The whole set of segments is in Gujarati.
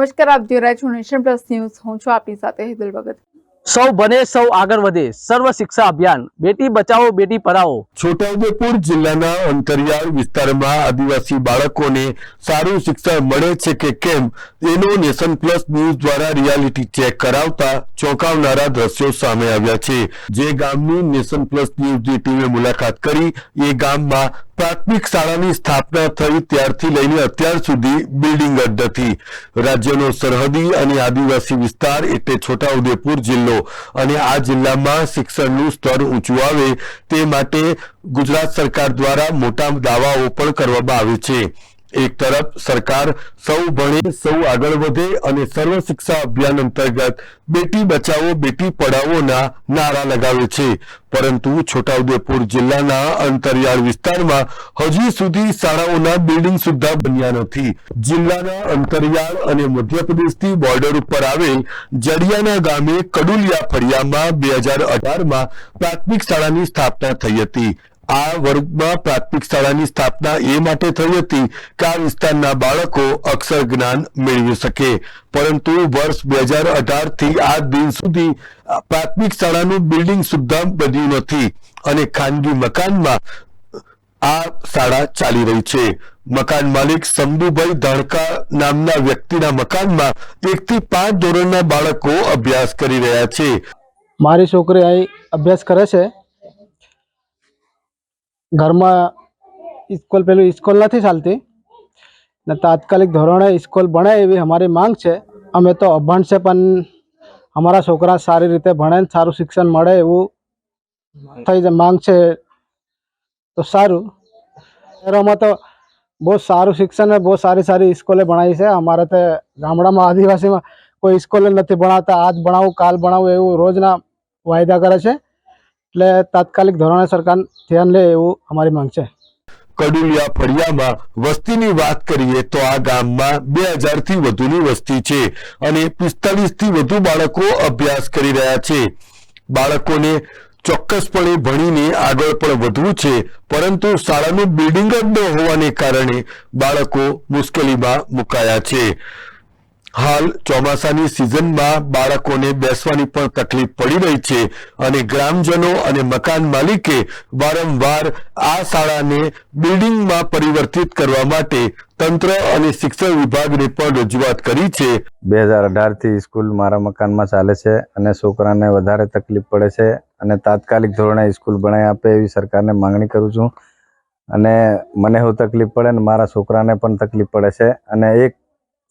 નમસ્કાર આપ જોઈ રહ્યા છો નેશન પ્લસ ન્યૂઝ. હું છું આપની સાથે હેતલ ભગત. સૌ બને સૌ આગળ વધે. સર્વ શિક્ષા અભિયાન. બેટી બચાવો બેટી પઢાઓ છોટાઉદેપુર જિલ્લાના અંતરિયાળ વિસ્તારમાં આદિવાસી બાળકોને સારું શિક્ષણ મળે છે કે કેમ એનો નેશન પ્લસ ન્યૂઝ દ્વારા રિયાલિટી ચેક કરાવતા ચોંકાવનારા દ્રશ્યો સામે આવ્યા છે. જે ગામની નેશન પ્લસ ન્યૂઝની ટીમે મુલાકાત કરી. એ ગામમાં પ્રાથમિક શાળાની સ્થાપના થઈ ત્યારથી લઈને અત્યાર સુધી બિલ્ડિંગ જ નથી રાજ્યનો સરહદી અને આદિવાસી વિસ્તાર એટલે છોટાઉદેપુર જિલ્લો અને આ જિલ્લામાં શિક્ષણનું સ્તર ઊંચું આવે તે માટે ગુજરાત સરકાર દ્વારા મોટા દાવાઓ પણ કરવામાં આવે છે. એક તરફ સરકાર સૌ ભણે, સૌ આગળ વધે અને સર્વ શિક્ષા અભિયાન અંતર્ગત બેટી બચાવો, બેટી પઢાઓના નારા લગાવે છે. પરંતુ છોટાઉદેપુર જિલ્લાના અંતરિયાળ વિસ્તારમાં હજી સુધી શાળાઓના બિલ્ડિંગ સુદ્ધા બન્યા નથી. જિલ્લાના અંતરિયાળ અને મધ્યપ્રદેશથી બોર્ડર ઉપર આવેલ જડિયાના ગામે કડુલિયા ફળિયામાં બે હજાર અઢારમાં પ્રાથમિક શાળાની સ્થાપના થઈ હતી. આ વર્ગમાં પ્રાથમિક શાળાની સ્થાપના એ માટે થઈ હતી કે આ વિસ્તારના બાળકો અક્ષર જ્ઞાન મેળવી શકે. પરંતુ વર્ષ બે હજાર અઢારથી આજ દિન સુધી આ પ્રાથમિક શાળાનું બિલ્ડિંગ સુદ્ધા બન્યું નથી અને ખાનગી મકાનમાં આ શાળા ચાલી રહી છે. મકાન માલિક શંભુભાઈ ધાણકા નામના વ્યક્તિના મકાનમાં એક થી પાંચ ધોરણના બાળકો અભ્યાસ કરી રહ્યા છે. મારી છોકરી અહીં અભ્યાસ કરે છે. ઘરમાં સ્કૂલ પેલું સ્કૂલ નથી ચાલતી. ને તાત્કાલિક ધોરણે સ્કૂલ ભણે એવી અમારી માંગ છે. અમે તો અભણ છે, પણ અમારા છોકરા સારી રીતે ભણે ને સારું શિક્ષણ મળે એવું થઈ જાય, માંગ છે. તો સારું. શહેરોમાં તો બહુ સારું શિક્ષણ બહુ સારી સારી સ્કૂલે ભણાવી છે. અમારે તે ગામડામાં, આદિવાસીમાં કોઈ સ્કૂલે નથી ભણાવતા. આજ ભણાવું, કાલ ભણાવું એવું રોજના વાયદા કરે છે. એટલે તાત્કાલિક ધોરણે સરકાર ધ્યાન લે એવું અમારી માંગ છે. કડુલિયા ફળિયામાં વસ્તીની વાત કરીએ તો આ ગામમાં બે હજારથી વધુની વસ્તી છે અને પિસ્તાલીસથી વધુ બાળકો અભ્યાસ કરી રહ્યા છે. બાળકોને ચોક્કસપણે ભણીને આગળ પણ વધવું છે, પરંતુ શાળાનું બિલ્ડિંગ જ ન હોવાને કારણે બાળકો મુશ્કેલીમાં મુકાયા છે. હાલ ચોમાસાની સિઝનમાં બાળકોને બેસવાની પણ તકલીફ પડી રહી છે અને ગ્રામજનો અને મકાન માલિકે વારંવાર આ શાળાને બિલ્ડિંગમાં પરિવર્તિત કરવા માટે તંત્ર અને શિક્ષણ વિભાગને પણ રજૂઆત કરી છે. બે હજાર અઢારથી સ્કૂલ મારા મકાનમાં ચાલે છે અને છોકરાને વધારે તકલીફ પડે છે અને તાત્કાલિક ધોરણે સ્કૂલ ભણાઈ આપે એવી સરકારને માંગણી કરું છું. અને મને એવું તકલીફ પડે ને મારા છોકરાને પણ તકલીફ પડે છે અને એક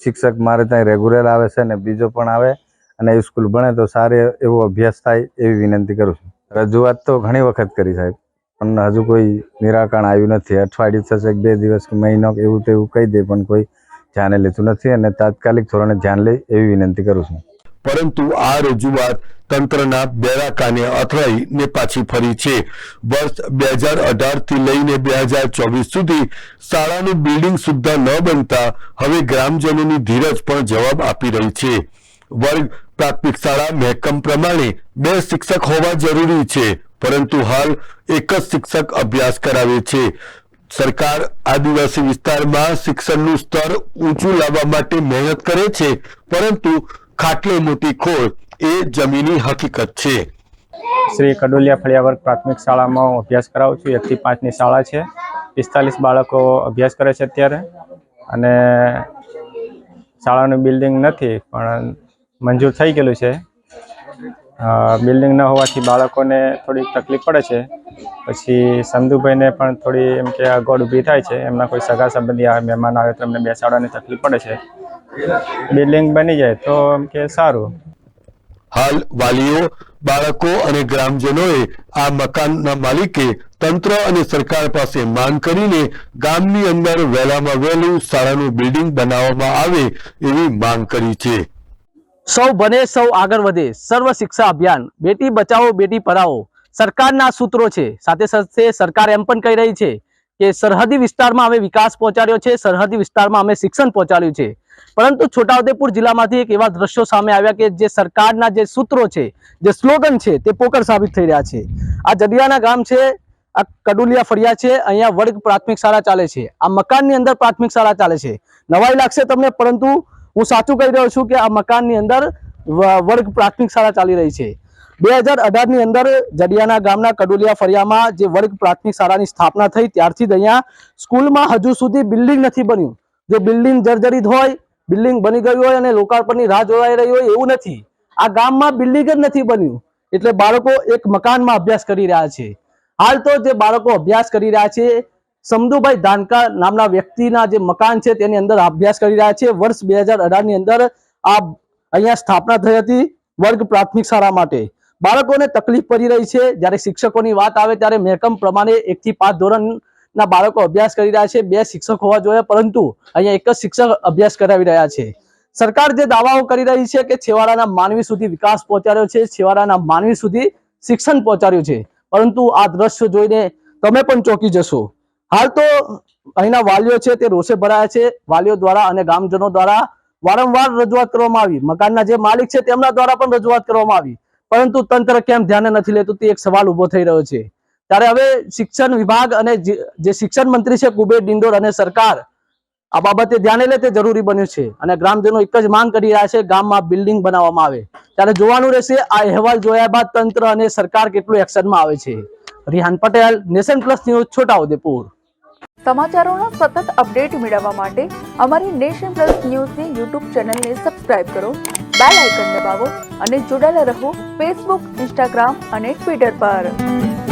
શિક્ષક મારે ત્યાં રેગ્યુલર આવે છે ને બીજો પણ આવે અને એ સ્કૂલ ભણે તો સારી એવો અભ્યાસ થાય એવી વિનંતી કરું છું. રજૂઆત તો ઘણી વખત કરી સાહેબ, પણ હજુ કોઈ નિરાકરણ આવ્યું નથી. અઠવાડિયું થશે બે દિવસ કે મહિનો એવું તેવું કહી દે, પણ કોઈ ધ્યાને લેતું નથી અને તાત્કાલિક ધોરણે ધ્યાન લે એવી વિનંતી કરું છું. પરંતુ આ રજૂઆત તંત્રના બેરા કાને અથડાઈ ને પાછી ફરી છે. વર્ષ બે હજાર અઢારથી લઈને બે હજાર ચોવીસ સુધી શાળાનું બિલ્ડિંગ સુદ્ધા ન બનતા હવે ગ્રામજનોની ધીરજ પણ જવાબ આપી રહી છે. વર્ગ પ્રાથમિક શાળા મહેકમ પ્રમાણે બે શિક્ષક હોવા જરૂરી છે, પરંતુ હાલ એક જ શિક્ષક અભ્યાસ કરાવે છે. સરકાર આદિવાસી વિસ્તારમાં શિક્ષણનું સ્તર ઊંચું લાવવા માટે મહેનત કરે છે, પરંતુ ખાટલે મોટી ખોળ એ જમીની હકીકત છે. શ્રી કડોલિયા ફળિયા વર્ગ પ્રાથમિક શાળામાં હું અભ્યાસ કરાવું છું. એકથી પાંચની શાળા છે. પિસ્તાલીસ બાળકો અભ્યાસ કરે છે અત્યારે. અને શાળાનું બિલ્ડિંગ નથી, પણ મંજૂર થઈ ગયેલું છે. બિલ્ડિંગ ન હોવાથી બાળકોને થોડી તકલીફ પડે છે. પછી સંધુભાઈને પણ થોડી એમ કે અગવડ ઊભી થાય છે. એમના કોઈ સગા સંબંધી આવે મહેમાન આવે તો એમને બેસાડવાની તકલીફ પડે છે. બિલ્ડિંગ બની જાય તો એમ કે સારું. હાલ વાલીઓ બાળકો અને ગ્રામજનોએ આ મકાનના માલિકે તંત્ર અને સરકાર પાસે માંગ કરીને ગામની અંદર વહેલામાં વહેલું શાળાનું બિલ્ડિંગ બનાવવામાં આવે એવી માંગ કરી છે. સૌ બને સૌ આગળ વધે. સર્વ શિક્ષા અભિયાન. બેટી બચાવો બેટી પઢાઓ સરકારના સૂત્રો છે. સાથે સાથે સરકાર એમ પણ કહી રહી છે કે સરહદી વિસ્તારમાં અમે વિકાસ પહોંચાડ્યો છે. સરહદી વિસ્તારમાં અમે શિક્ષણ પહોંચાડ્યું છે. પરંતુ છોટાઉદેપુર જિલ્લામાંથી એક એવા દ્રશ્યો સામે આવ્યા કે જે સરકારના જે સૂત્રો છે, જે સ્લોગન છે, તે પોકર સાબિત થઈ રહ્યા છે. આ જડિયાના ગામ છે, આ કડુલિયા ફળિયા છે, અહીંયા વર્ગ પ્રાથમિક શાળા ચાલે છે. આ મકાનની અંદર પ્રાથમિક શાળા ચાલે છે. નવાઈ લાગશે તમને, પરંતુ હું સાચું કહી રહ્યો છું કે આ મકાનની અંદર વર્ગ પ્રાથમિક શાળા ચાલી રહી છે. બે હજાર અઢારની અંદર જડિયાના ગામના કડુલિયા ફળિયામાં જે વર્ગ પ્રાથમિક શાળાની સ્થાપના થઈ, ત્યારથી જ અહીંયા સ્કૂલમાં હજુ સુધી બિલ્ડિંગ નથી બન્યું. જો બિલ્ડિંગ જર્જરિત હોય બિલ્ડિંગ બની ગયું હોય અને લોકાર્પણની રાહ જોવાઈ રહી હોય એવું નથી. આ ગામમાં બિલ્ડિંગ જ નથી બન્યું. એટલે બાળકો એક મકાનમાં અભ્યાસ કરી રહ્યા છે. હાલ તો જે બાળકો અભ્યાસ કરી રહ્યા છે સમધુભાઈ ધાનકા નામના વ્યક્તિના જે મકાન છે તેની અંદર અભ્યાસ કરી રહ્યા છે. વર્ષ બે અઢારની અંદર આ અહીંયા સ્થાપના થઈ હતી વર્ગ પ્રાથમિક શાળા માટે. બાળકોને તકલીફ પડી રહી છે. જ્યારે શિક્ષકોની વાત આવે ત્યારે મહેકમ પ્રમાણે એકથી પાંચ પાંચ ધોરણના બાળકો અભ્યાસ કરી રહ્યા છે, બે શિક્ષક હોવા જોઈએ, પરંતુ અહીંયા એક જ શિક્ષક અભ્યાસ કરાવી રહ્યા છે. સરકાર જે દાવાઓ કરી રહી છે કે છેવાડાના માનવી સુધી વિકાસ પહોંચાડ્યો છે, છેવાડાના માનવી સુધી શિક્ષણ પહોંચાડ્યું છે, પરંતુ આ દ્રશ્ય જોઈને તમે પણ ચોંકી જશો. હાલ તો અહીંના વાલીઓ છે તે રોષે ભરાયા છે, વાલીઓ દ્વારા અને ગામજનો દ્વારા વારંવાર રજૂઆત કરવામાં આવી. મકાનના જે માલિક છે તેમના દ્વારા પણ રજૂઆત કરવામાં આવી. પરંતુ તંત્ર કેમ ધ્યાને નથી લેતું તે એક સવાલ ઊભો થઈ રહ્યો છે. ત્યારે હવે શિક્ષણ વિભાગ અને જે શિક્ષણ મંત્રી છે કુબેર ડિંડોર અને સરકાર આ બાબતે ધ્યાને લે તે જરૂરી બન્યું છે. અને ગ્રામજનો એક જ માંગ કરી રહ્યા છે, ગામમાં બિલ્ડિંગ બનાવવામાં આવે. ત્યારે જોવાનું રહેશે, આ અહેવાલ જોયા બાદ તંત્ર અને સરકાર કેટલું એક્શનમાં આવે છે. Rihan Patel, Nation Plus News, Chhotaudepur. સમાચારોના સતત અપડેટ મેળવવા માટે અમારી નેશન પ્લસ ન્યૂઝની યુટ્યુબ ચેનલને સબસ્ક્રાઇબ કરો, બેલ આઇકન દબાવો અને જોડાયેલા રહો ફેસબુક, ઇન્સ્ટાગ્રામ અને ટ્વિટર પર.